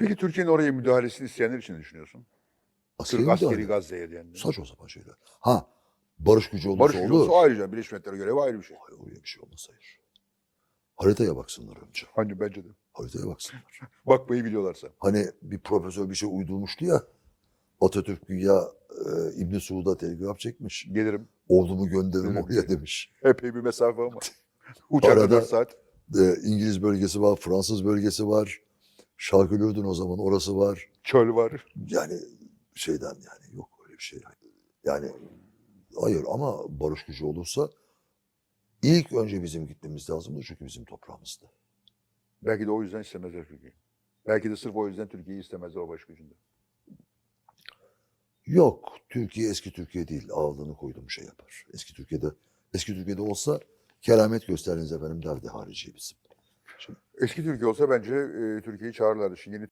Peki Türkiye'nin oraya müdahalesini isteyenler için ne düşünüyorsun? Askeri Türk askeri. Gazze'ye diyenler. Saçma sapan şeyler. Ha barış gücü olursa Barış olur. gücü olsa ayrıca Birleşmiş Milletler'e görevi ayrı bir şey. Hayır oraya bir şey olmaz hayır. Haritaya baksınlar önce. Hani bence de. Haritaya baksınlar. Bakmayı biliyorlarsa. Hani bir profesör bir şey uydurmuştu ya. Atatürk güya e, İbn Suud'a telgraf çekmiş. Gelirim. Ordumu gönderirim Evet. oraya demiş. Epey bir mesafe ama. Arada- 4 saat. E, İngiliz bölgesi var, Fransız bölgesi var. Şarkülürdün o zaman orası var. Çöl var. Yani şeyden yani yok öyle bir şey. Yani hayır ama barış gücü olursa ilk önce bizim gitmemiz lazımdı çünkü bizim toprağımızdı. Belki de o yüzden istemezler Türkiye'yi. Belki de sırf o yüzden Türkiye'yi istemezler o barış gücünde. Yok Türkiye eski Türkiye değil ağırlığını koyduğum şey yapar. Eski Türkiye'de eski Türkiye'de olsa keramet gösteriniz efendim derdi harici bizim. Eski Türkiye olsa bence e, Türkiye'yi çağırırlardı. Şimdi yeni